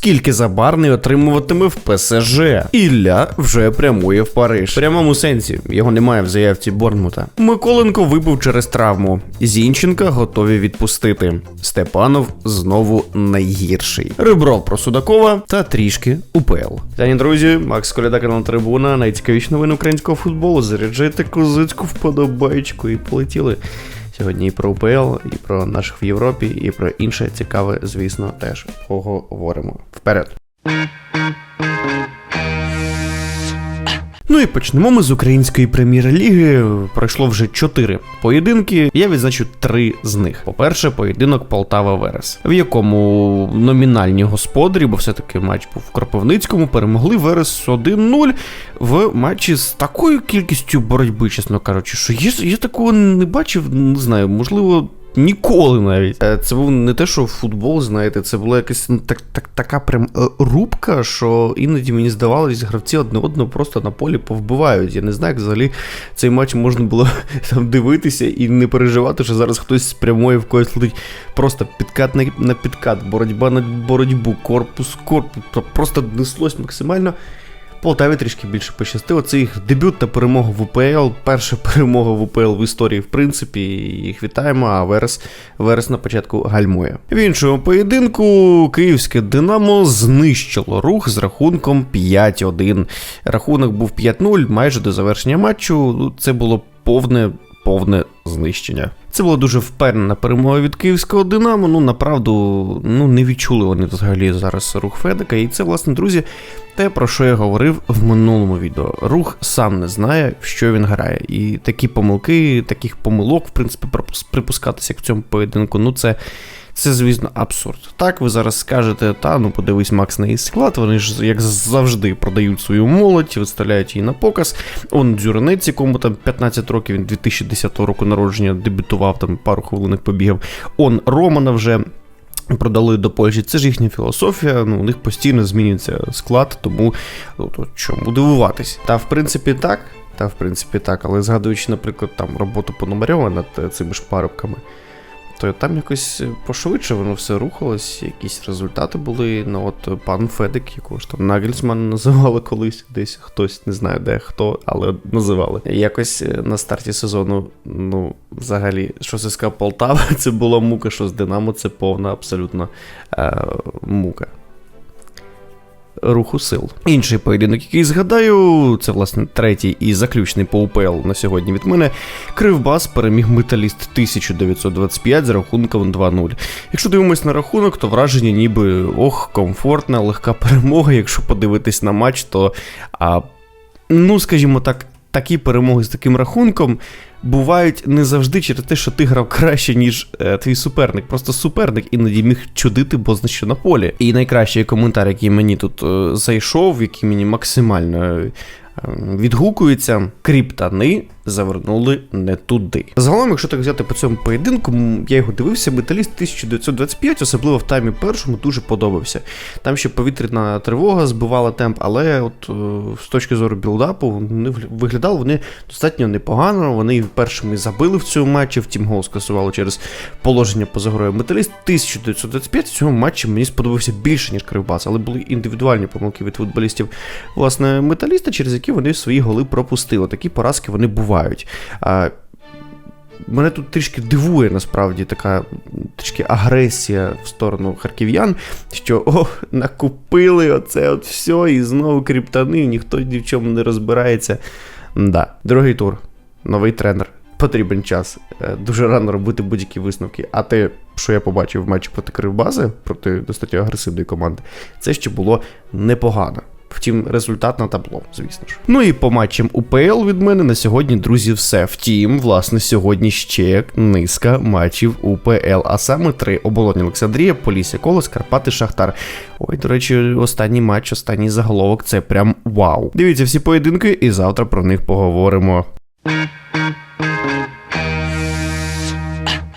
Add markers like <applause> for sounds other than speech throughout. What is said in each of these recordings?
Скільки забарний отримуватиме в ПСЖ? Ілля вже прямує в Париж. В прямому сенсі його немає в заявці Борнмута. Миколенко вибув через травму. Зінченка готові відпустити. Степанов знову найгірший. Ребро про Судакова та трішки УПЛ. Тані друзі, Макс Коляда, канал Трибуна. Найцікавіші новини українського футболу. Заряджайте козицьку вподобайку і полетіли. Сьогодні і про УПЛ, і про наших в Європі, і про інше цікаве, звісно, теж поговоримо. Вперед! Ну і почнемо ми з української прем'єр-ліги. Пройшло вже чотири поєдинки. Я відзначу три з них. По-перше, поєдинок Полтава Верес, в якому номінальні господарі, бо все-таки матч був в Кропивницькому, перемогли Верес 1-0 в матчі з такою кількістю боротьби, чесно кажучи, що я, я такого не бачив, не знаю, можливо. Ніколи навіть Е, це був не те, що футбол, знаєте, це була якась ну, так, так, така прям е, рубка, що іноді мені здавалось, гравці одне одного просто на полі повбивають. Я не знаю, як взагалі цей матч можна було <laughs> там дивитися і не переживати, що зараз хтось спрямує в когось летить. Просто підкат на, на підкат, боротьба на боротьбу, корпус, корпус. Просто неслось максимально. Полтаві трішки більше пощастило. Це їх дебютна перемога в УПЛ, перша <laughs> перемога в УПЛ в історії, в принципі. Їх вітаємо, а Верес, Верес на початку гальмує. В іншому поєдинку київське Динамо знищило рух з рахунком 5-1. Рахунок був 5-0 майже до завершення матчу. Ну, Це було повне. Повне знищення. Це була дуже впевнена перемога від київського Динамо. Ну, направду, ну не відчули вони взагалі зараз рух Федека. І це, власне, друзі, те, про що я говорив в минулому відео. Рух сам не знає, в що він грає. І такі помилки, таких помилок, в принципі, припускатися в цьому поєдинку, ну це. Це, звісно, абсурд. Так, ви зараз скажете, та ну подивись, Макс на її склад, вони ж як завжди продають свою молодь, виставляють її на показ. Он Дзюринець, якому там 15 років, він 2010 року народження дебютував, там пару хвилинок побігав. Он Романа вже. Продали до Польщі, це ж їхня філософія. Ну, у них постійно змінюється склад, тому ну, то чому дивуватись. Та в принципі так, та в принципі так, але згадуючи, наприклад, там роботу Пономарьова над е, цими ж парубками, то там якось пошвидше воно все рухалось, якісь результати були. Ну от пан Федек, якого ж там Нагельсман називали колись, десь хтось не знаю де хто, але називали. Якось е, на старті сезону, ну, взагалі, що ССК Полтава, <laughs> це була мука, що з Динамо це повна абсолютно е, мука. Руху сил. Інший поєдинок, який згадаю, це власне третій і заключний по УПЛ на сьогодні від мене. Кривбас переміг металіст 1925 за рахунком 2-0. Якщо дивимось на рахунок, то враження ніби ох, комфортна, легка перемога. Якщо подивитись на матч, то а, ну, скажімо так, такі перемоги з таким рахунком бувають не завжди через те, що ти грав краще, ніж е, твій суперник. Просто суперник іноді міг чудити бозна що на полі. І найкращий коментар, який мені тут е, зайшов, який мені максимально відгукується, кріптани завернули не туди. Загалом, якщо так взяти по цьому поєдинку, я його дивився, металіст 1925, особливо в таймі першому, дуже подобався. Там ще повітряна тривога збивала темп, але от е, з точки зору білдапу вони виглядали вони достатньо непогано. Вони першими забили в цьому матчі, втім гол скасували через положення поза грою. Металіст 1925 в цьому матчі мені сподобався більше, ніж Кривбас, але були індивідуальні помилки від футболістів власне металіста, через які вони свої голи пропустили. Такі поразки вони бувають. Мене тут трішки дивує насправді така трішки агресія в сторону харків'ян, що о, накупили оце от все, і знову кріптани, ніхто ні в чому не розбирається. Да, другий тур, новий тренер. Потрібен час. Е, Дуже рано робити будь-які висновки. А те, що я побачив в матчі проти Кривбази, проти достатньо агресивної команди, це ще було непогано. Втім, результат на табло, звісно ж. Ну і по матчам УПЛ від мене на сьогодні, друзі, все. Втім, власне, сьогодні ще низка матчів УПЛ, а саме три оболонь Олександрія, Полісся Колос, Карпати, Шахтар. Ой, до речі, останній матч, останній заголовок це прям вау. Дивіться всі поєдинки, і завтра про них поговоримо.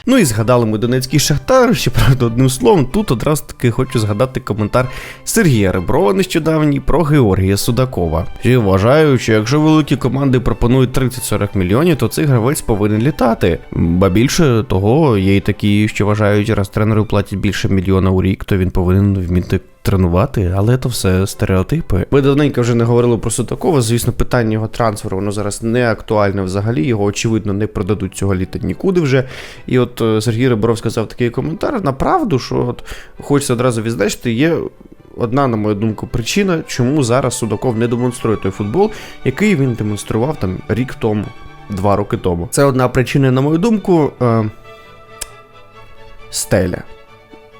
Ну і згадали ми Донецький Шахтар, щоправда, одним словом, тут одразу таки хочу згадати коментар Сергія Реброва нещодавній про Георгія Судакова. Я вважаю, що якщо великі команди пропонують 30-40 мільйонів, то цей гравець повинен літати. Ба більше того, є й такі, що вважають, раз тренеру платять більше мільйона у рік, то він повинен вміти тренувати, але то все стереотипи. Ми давненько вже не говорили про Судакова. Звісно, питання його трансферу воно зараз не актуальне взагалі. Його очевидно не продадуть цього літа нікуди вже. І от е, Сергій Риборов сказав такий коментар. Направду, що от хочеться одразу відзначити, є. Одна, на мою думку, причина, чому зараз Судаков не демонструє той футбол, який він демонстрував там рік тому, два роки тому. Це одна причина, на мою думку, е, стеля.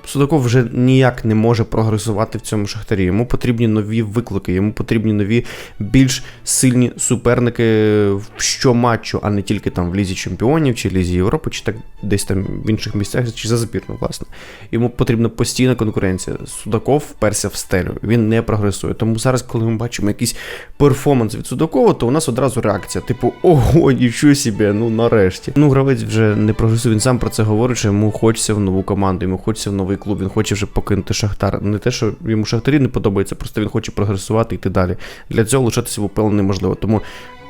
Судаков вже ніяк не може прогресувати в цьому шахтарі. Йому потрібні нові виклики, йому потрібні нові більш сильні суперники щоматчу, а не тільки там в Лізі Чемпіонів чи Лізі Європи, чи так десь там в інших місцях, чи за збірну, власне. Йому потрібна постійна конкуренція. Судаков вперся в стелю, він не прогресує. Тому зараз, коли ми бачимо якийсь перформанс від Судакова, то у нас одразу реакція: типу, ого, нічого собі, ну нарешті. Ну, гравець вже не прогресує. Він сам про це говорить, що йому хочеться в нову команду, йому хочеться в новий клуб, він хоче вже покинути Шахтар. Не те, що йому Шахтарі не подобається, просто він хоче прогресувати і йти далі. Для цього лишатися в УПЛ неможливо. Тому,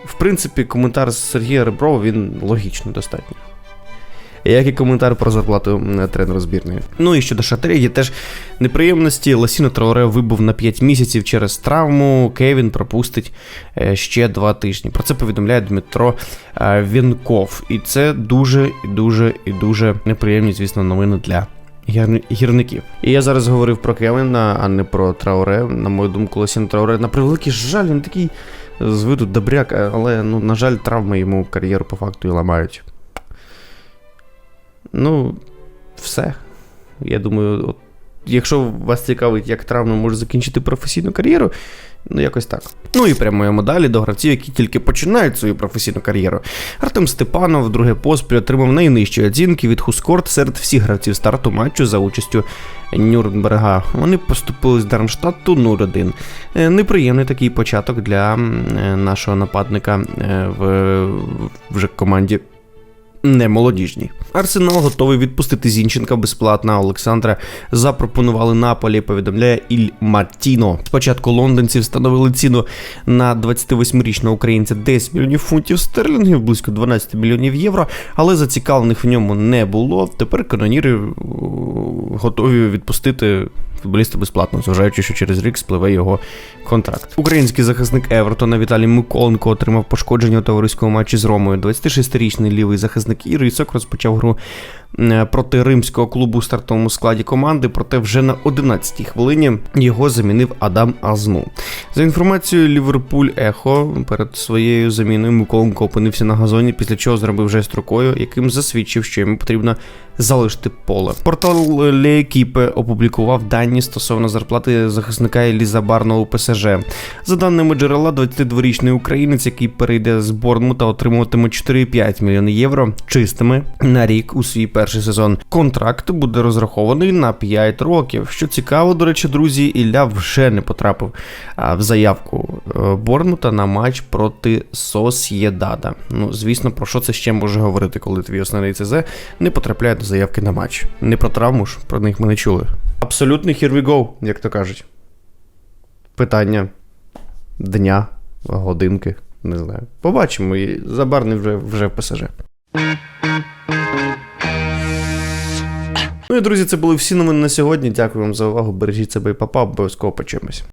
в принципі, коментар Сергія Реброва він логічний достатньо. Як і коментар про зарплату тренера збірної. Ну і щодо Шахтаря, є теж неприємності. Ласіно Трауре вибув на 5 місяців через травму. Кевін пропустить е, ще 2 тижні. Про це повідомляє Дмитро е, Вінков. І це дуже і дуже і дуже неприємні, звісно, новини для. Гір- Гірників. І я зараз говорив про Кевіна, а не про Трауре. На мою думку, Лосін Трауре на превеликий жаль, він такий з виду добряк, але ну, на жаль, травми йому кар'єру по факту і ламають. Ну, все. Я думаю, от, якщо вас цікавить, як травма може закінчити професійну кар'єру, ну якось так. Ну і прямуємо далі до гравців, які тільки починають свою професійну кар'єру. Артем Степанов, друге поспіль, отримав найнижчі оцінки від Хускорт серед всіх гравців старту матчу за участю Нюрнберга. Вони поступили з Дармштадту 0-1. Е, Неприємний такий початок для е, нашого нападника е, в вже команді не молодіжні. Арсенал готовий відпустити Зінченка безплатно. Олександра запропонували Наполі, повідомляє Іль Мартіно. Спочатку лондонці встановили ціну на 28-річного українця 10 мільйонів фунтів стерлінгів, близько 12 мільйонів євро, але зацікавлених в ньому не було. Тепер каноніри е, готові відпустити футболіста безплатно, зважаючи, що через рік спливе його контракт. Український захисник Евертона Віталій Миколенко отримав пошкодження у товариському матчі з Ромою. 26-річний лівий захисник Ірисок розпочав гру проти римського клубу у стартовому складі команди, проте вже на 11-й хвилині його замінив Адам Азну. За інформацією Ліверпуль Ехо перед своєю заміною Миколенко опинився на газоні, після чого зробив жест рукою, яким засвідчив, що йому потрібно залишити поле. Портал Леекіпе опублікував дані стосовно зарплати захисника Еліза Барна у ПСЖ. За даними джерела, 22-річний українець, який перейде з Борнмута, отримуватиме 4,5 мільйони євро чистими на рік у свій перший сезон. Контракт буде розрахований на 5 років. Що цікаво, до речі, друзі, Ілля вже не потрапив в заявку е, Борнмута на матч проти Сосєдада. Ну, звісно, про що це ще може говорити, коли твій основний ЦЗ не потрапляє до заявки на матч. Не про травму ж, про них ми не чули. Абсолютний here we go, як то кажуть. Питання дня, годинки, не знаю. Побачимо. І Забарний вже, вже в ПСЖ. Ну і друзі, це були всі новини на сьогодні. Дякую вам за увагу. Бережіть себе і папа, обов'язково почуємось.